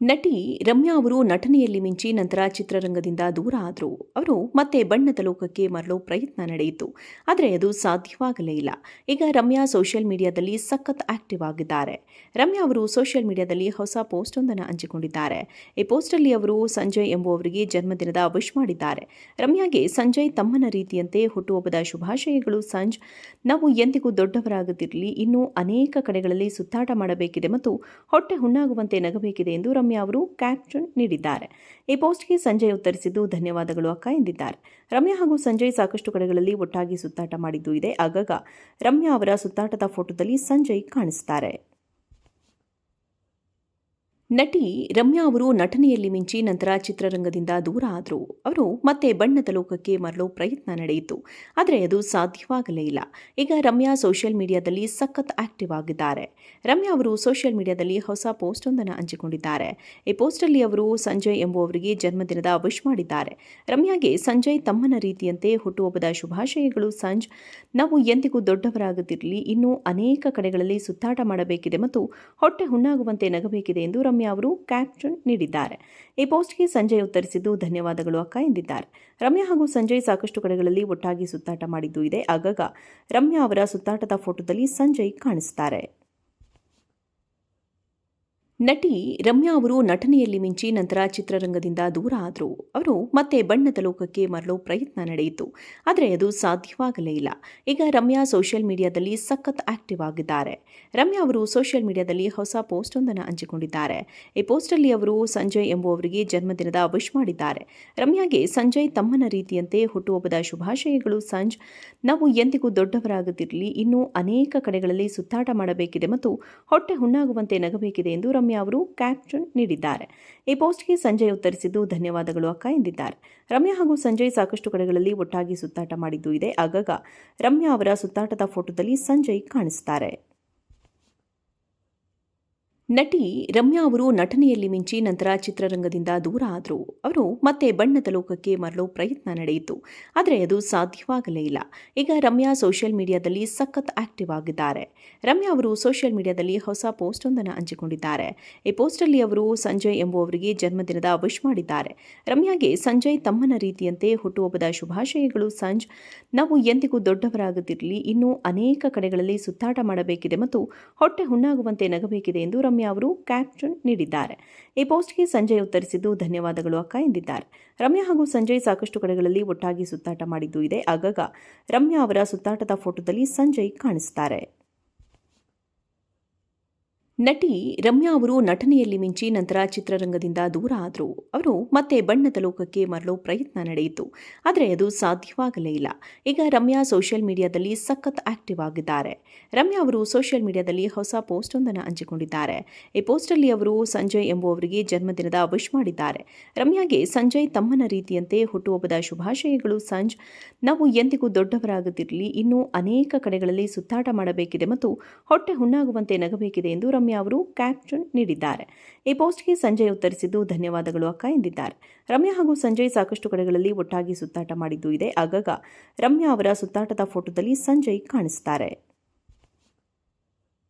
ನಟಿ ರಮ್ಯಾ ಅವರು ನಟನೆಯಲ್ಲಿ ಮಿಂಚಿ ನಂತರ ಚಿತ್ರರಂಗದಿಂದ ದೂರ ಆದರು. ಅವರು ಮತ್ತೆ ಬಣ್ಣದ ಲೋಕಕ್ಕೆ ಮರಳೋ ಪ್ರಯತ್ನ ನಡೆಯಿತು. ಆದರೆ ಅದು ಸಾಧ್ಯವಾಗಲೇ ಇಲ್ಲ. ಈಗ ರಮ್ಯಾ ಸೋಷಿಯಲ್ ಮೀಡಿಯಾದಲ್ಲಿ ಸಖತ್ ಆಕ್ಟಿವ್ ಆಗಿದ್ದಾರೆ. ರಮ್ಯಾ ಅವರು ಸೋಷಿಯಲ್ ಮೀಡಿಯಾದಲ್ಲಿ ಹೊಸ ಪೋಸ್ಟ್ ಒಂದನ್ನು ಹಂಚಿಕೊಂಡಿದ್ದಾರೆ. ಈ ಪೋಸ್ಟಲ್ಲಿ ಅವರು ಸಂಜಯ್ ಎಂಬುವವರಿಗೆ ಜನ್ಮದಿನದ ವಿಶ್ ಮಾಡಿದ್ದಾರೆ. ರಮ್ಯಾಗೆ ಸಂಜಯ್ ತಮ್ಮನ ರೀತಿಯಂತೆ ಹುಟ್ಟುಹಬ್ಬದ ಶುಭಾಶಯಗಳು ಸಂಜ್. ನಾವು ಎಂದಿಗೂ ದೊಡ್ಡವರಾಗದಿರಲಿ, ಇನ್ನೂ ಅನೇಕ ಕಡೆಗಳಲ್ಲಿ ಸುತ್ತಾಟ ಮಾಡಬೇಕಿದೆ ಮತ್ತು ಹೊಟ್ಟೆ ಹುಣ್ಣಾಗುವಂತೆ ನಗಬೇಕಿದೆ ಎಂದು ರಮ್ಯಾ ಅವರು ಕ್ಯಾಪ್ಷನ್ ನೀಡಿದ್ದಾರೆ. ಈ ಪೋಸ್ಟ್ಗೆ ಸಂಜಯ್ ಉತ್ತರಿಸಿದ್ದು, ಧನ್ಯವಾದಗಳು ಅಕ್ಕ, ಎಂದಿದ್ದಾರೆ. ರಮ್ಯಾ ಹಾಗೂ ಸಂಜಯ್ ಸಾಕಷ್ಟು ಕಡೆಗಳಲ್ಲಿ ಒಟ್ಟಾಗಿ ಸುತ್ತಾಟ ಮಾಡಿದ್ದು ಇದೆ. ಆಗಾಗ ರಮ್ಯಾ ಅವರ ಸುತ್ತಾಟದ ಫೋಟೋದಲ್ಲಿ ಸಂಜಯ್ ಕಾಣಿಸುತ್ತಾರೆ ನಟಿ ರಮ್ಯಾ ಅವರು ನಟನೆಯಲ್ಲಿ ಮಿಂಚಿ ನಂತರ ಚಿತ್ರರಂಗದಿಂದ ದೂರ ಆದರು. ಅವರು ಮತ್ತೆ ಬಣ್ಣದ ಲೋಕಕ್ಕೆ ಮರಳೋ ಪ್ರಯತ್ನ ನಡೆಯಿತು. ಆದರೆ ಅದು ಸಾಧ್ಯವಾಗಲೇ ಇಲ್ಲ. ಈಗ ರಮ್ಯಾ ಸೋಷಿಯಲ್ ಮೀಡಿಯಾದಲ್ಲಿ ಸಖತ್ ಆಕ್ಟಿವ್ ಆಗಿದ್ದಾರೆ. ರಮ್ಯಾ ಅವರು ಸೋಷಿಯಲ್ ಮೀಡಿಯಾದಲ್ಲಿ ಹೊಸ ಪೋಸ್ಟ್ ಒಂದನ್ನು ಹಂಚಿಕೊಂಡಿದ್ದಾರೆ. ಈ ಪೋಸ್ಟಲ್ಲಿ ಅವರು ಸಂಜಯ್ ಎಂಬುವವರಿಗೆ ಜನ್ಮದಿನದ ವಿಶ್ ಮಾಡಿದ್ದಾರೆ. ರಮ್ಯಾಗೆ ಸಂಜಯ್ ತಮ್ಮನ ರೀತಿಯಂತೆ ಹುಟ್ಟುಹಬ್ಬದ ಶುಭಾಶಯಗಳು ಸಂಜ್. ನಾವು ಎಂದಿಗೂ ದೊಡ್ಡವರಾಗದಿರಲಿ, ಇನ್ನೂ ಅನೇಕ ಕಡೆಗಳಲ್ಲಿ ಸುತ್ತಾಟ ಮಾಡಬೇಕಿದೆ ಮತ್ತು ಹೊಟ್ಟೆ ಹುಣ್ಣಾಗುವಂತೆ ನಗಬೇಕಿದೆ ಎಂದು ರಮ್ಯಾ ಅವರು ಕ್ಯಾಪ್ಷನ್ ನೀಡಿದ್ದಾರೆ. ಈ ಪೋಸ್ಟ್ಗೆ ಸಂಜಯ್ ಉತ್ತರಿಸಿದ್ದು, ಧನ್ಯವಾದಗಳು ಅಕ್ಕ ಎಂದಿದ್ದಾರೆ. ರಮ್ಯಾ ಹಾಗೂ ಸಂಜಯ್ ಸಾಕಷ್ಟು ಕಡೆಗಳಲ್ಲಿ ಒಟ್ಟಾಗಿ ಸುತ್ತಾಟ ಮಾಡಿದ್ದು ಇದೆ. ಆಗಾಗ ರಮ್ಯಾ ಅವರ ಸುತ್ತಾಟದ ಫೋಟೋದಲ್ಲಿ ಸಂಜಯ್ ಕಾಣಿಸುತ್ತಾರೆ ನಟಿ ರಮ್ಯಾ ಅವರು ನಟನೆಯಲ್ಲಿ ಮಿಂಚಿ ನಂತರ ಚಿತ್ರರಂಗದಿಂದ ದೂರ ಆದರು. ಅವರು ಮತ್ತೆ ಬಣ್ಣದ ಲೋಕಕ್ಕೆ ಮರಳೋ ಪ್ರಯತ್ನ ನಡೆಯಿತು. ಆದರೆ ಅದು ಸಾಧ್ಯವಾಗಲೇ ಇಲ್ಲ. ಈಗ ರಮ್ಯಾ ಸೋಷಿಯಲ್ ಮೀಡಿಯಾದಲ್ಲಿ ಸಖತ್ ಆಕ್ಟಿವ್ ಆಗಿದ್ದಾರೆ. ರಮ್ಯಾ ಅವರು ಸೋಷಿಯಲ್ ಮೀಡಿಯಾದಲ್ಲಿ ಹೊಸ ಪೋಸ್ಟ್ ಒಂದನ್ನು ಹಂಚಿಕೊಂಡಿದ್ದಾರೆ. ಈ ಪೋಸ್ಟಲ್ಲಿ ಅವರು ಸಂಜಯ್ ಎಂಬುವವರಿಗೆ ಜನ್ಮದಿನದ ವಿಶ್ ಮಾಡಿದ್ದಾರೆ. ರಮ್ಯಾಗೆ ಸಂಜಯ್ ತಮ್ಮನ ರೀತಿಯಂತೆ ಹುಟ್ಟುಹಬ್ಬದ ಶುಭಾಶಯಗಳು ಸಂಜ್. ನಾವು ಎಂದಿಗೂ ದೊಡ್ಡವರಾಗದಿರಲಿ, ಇನ್ನೂ ಅನೇಕ ಕಡೆಗಳಲ್ಲಿ ಸುತ್ತಾಟ ಮಾಡಬೇಕಿದೆ ಮತ್ತು ಹೊಟ್ಟೆ ಹುಣ್ಣಾಗುವಂತೆ ನಗಬೇಕಿದೆ ಎಂದು ರಮ್ಯಾ ಅವರು ಕ್ಯಾಪ್ಷನ್ ನೀಡಿದ್ದಾರೆ. ಈ ಪೋಸ್ಟ್ಗೆ ಸಂಜಯ್ ಉತ್ತರಿಸಿದ್ದು, ಧನ್ಯವಾದಗಳು ಅಕ್ಕ ಎಂದಿದ್ದಾರೆ. ರಮ್ಯಾ ಹಾಗೂ ಸಂಜಯ್ ಸಾಕಷ್ಟು ಕಡೆಗಳಲ್ಲಿ ಒಟ್ಟಾಗಿ ಸುತ್ತಾಟ ಮಾಡಿದ್ದು ಇದೆ. ಆಗಾಗ ರಮ್ಯಾ ಅವರ ಸುತ್ತಾಟದ ಫೋಟೋದಲ್ಲಿ ಸಂಜಯ್ ಕಾಣಿಸುತ್ತಾರೆ ನಟಿ ರಮ್ಯಾ ಅವರು ನಟನೆಯಲ್ಲಿ ಮಿಂಚಿ ನಂತರ ಚಿತ್ರರಂಗದಿಂದ ದೂರ ಆದರು. ಅವರು ಮತ್ತೆ ಬಣ್ಣದ ಲೋಕಕ್ಕೆ ಮರಳೋ ಪ್ರಯತ್ನ ನಡೆಯಿತು. ಆದರೆ ಅದು ಸಾಧ್ಯವಾಗಲೇ ಇಲ್ಲ. ಈಗ ರಮ್ಯಾ ಸೋಷಿಯಲ್ ಮೀಡಿಯಾದಲ್ಲಿ ಸಖತ್ ಆಕ್ಟಿವ್ ಆಗಿದ್ದಾರೆ. ರಮ್ಯಾ ಅವರು ಸೋಷಿಯಲ್ ಮೀಡಿಯಾದಲ್ಲಿ ಹೊಸ ಪೋಸ್ಟ್ ಒಂದನ್ನು ಹಂಚಿಕೊಂಡಿದ್ದಾರೆ. ಈ ಪೋಸ್ಟಲ್ಲಿ ಅವರು ಸಂಜಯ್ ಎಂಬುವವರಿಗೆ ಜನ್ಮದಿನದ ವಿಶ್ ಮಾಡಿದ್ದಾರೆ. ರಮ್ಯಾಗೆ ಸಂಜಯ್ ತಮ್ಮನ ರೀತಿಯಂತೆ ಹುಟ್ಟುಹಬ್ಬದ ಶುಭಾಶಯಗಳು ಸಂಜ್. ನಾವು ಎಂದಿಗೂ ದೊಡ್ಡವರಾಗದಿರಲಿ, ಇನ್ನೂ ಅನೇಕ ಕಡೆಗಳಲ್ಲಿ ಸುತ್ತಾಟ ಮಾಡಬೇಕಿದೆ ಮತ್ತು ಹೊಟ್ಟೆ ಹುಣ್ಣಾಗುವಂತೆ ನಗಬೇಕಿದೆ ಎಂದು ರಮ್ಯಾ ಅವರು ಕ್ಯಾಪ್ಷನ್ ನೀಡಿದ್ದಾರೆ. ಈ ಪೋಸ್ಟ್ಗೆ ಸಂಜಯ್ ಉತ್ತರಿಸಿದ್ದು, ಧನ್ಯವಾದಗಳು ಅಕ್ಕ ಎಂದಿದ್ದಾರೆ. ರಮ್ಯಾ ಹಾಗೂ ಸಂಜಯ್ ಸಾಕಷ್ಟು ಕಡೆಗಳಲ್ಲಿ ಒಟ್ಟಾಗಿ ಸುತ್ತಾಟ ಮಾಡಿದ್ದು ಇದೆ. ಆಗಾಗ ರಮ್ಯಾ ಅವರ ಸುತ್ತಾಟದ ಫೋಟೋದಲ್ಲಿ ಸಂಜಯ್ ಕಾಣಿಸುತ್ತಾರೆ ನಟಿ ರಮ್ಯಾ ಅವರು ನಟನೆಯಲ್ಲಿ ಮಿಂಚಿ ನಂತರ ಚಿತ್ರರಂಗದಿಂದ ದೂರ ಆದರು. ಅವರು ಮತ್ತೆ ಬಣ್ಣದ ಲೋಕಕ್ಕೆ ಮರಳೋ ಪ್ರಯತ್ನ ನಡೆಯಿತು. ಆದರೆ ಅದು ಸಾಧ್ಯವಾಗಲೇ ಇಲ್ಲ. ಈಗ ರಮ್ಯಾ ಸೋಷಿಯಲ್ ಮೀಡಿಯಾದಲ್ಲಿ ಸಖತ್ ಆಕ್ಟಿವ್ ಆಗಿದ್ದಾರೆ. ರಮ್ಯಾ ಅವರು ಸೋಷಿಯಲ್ ಮೀಡಿಯಾದಲ್ಲಿ ಹೊಸ ಪೋಸ್ಟ್ ಒಂದನ್ನು ಹಂಚಿಕೊಂಡಿದ್ದಾರೆ. ಈ ಪೋಸ್ಟಲ್ಲಿ ಅವರು ಸಂಜಯ್ ಎಂಬುವವರಿಗೆ ಜನ್ಮದಿನದ ವಿಶ್ ಮಾಡಿದ್ದಾರೆ. ರಮ್ಯಾಗೆ ಸಂಜಯ್ ತಮ್ಮನ ರೀತಿಯಂತೆ ಹುಟ್ಟುಹಬ್ಬದ ಶುಭಾಶಯಗಳು ಸಂಜ್. ನಾವು ಎಂದಿಗೂ ದೊಡ್ಡವರಾಗುತ್ತಿರಲಿ ಇನ್ನೂ ಅನೇಕ ಕಡೆಗಳಲ್ಲಿ ಸುತ್ತಾಟ ಮಾಡಬೇಕಿದೆ ಮತ್ತು ಹೊಟ್ಟೆ ಹುಣ್ಣಾಗುವಂತೆ ನಗಬೇಕಿದೆ ಎಂದು ರಮ್ಯಾ ಅವರು ಕ್ಯಾಪ್ಷನ್ ನೀಡಿದ್ದಾರೆ. ಈ ಪೋಸ್ಟ್ಗೆ ಸಂಜಯ್ ಉತ್ತರಿಸಿದ್ದು, ಧನ್ಯವಾದಗಳು ಅಕ್ಕ ಎಂದಿದ್ದಾರೆ. ರಮ್ಯಾ ಹಾಗೂ ಸಂಜಯ್ ಸಾಕಷ್ಟು ಕಡೆಗಳಲ್ಲಿ ಒಟ್ಟಾಗಿ ಸುತ್ತಾಟ ಮಾಡಿದ್ದು ಇದೆ. ಆಗಾಗ ರಮ್ಯಾ ಅವರ ಸುತ್ತಾಟದ ಫೋಟೋದಲ್ಲಿ ಸಂಜಯ್ ಕಾಣಿಸುತ್ತಾರೆ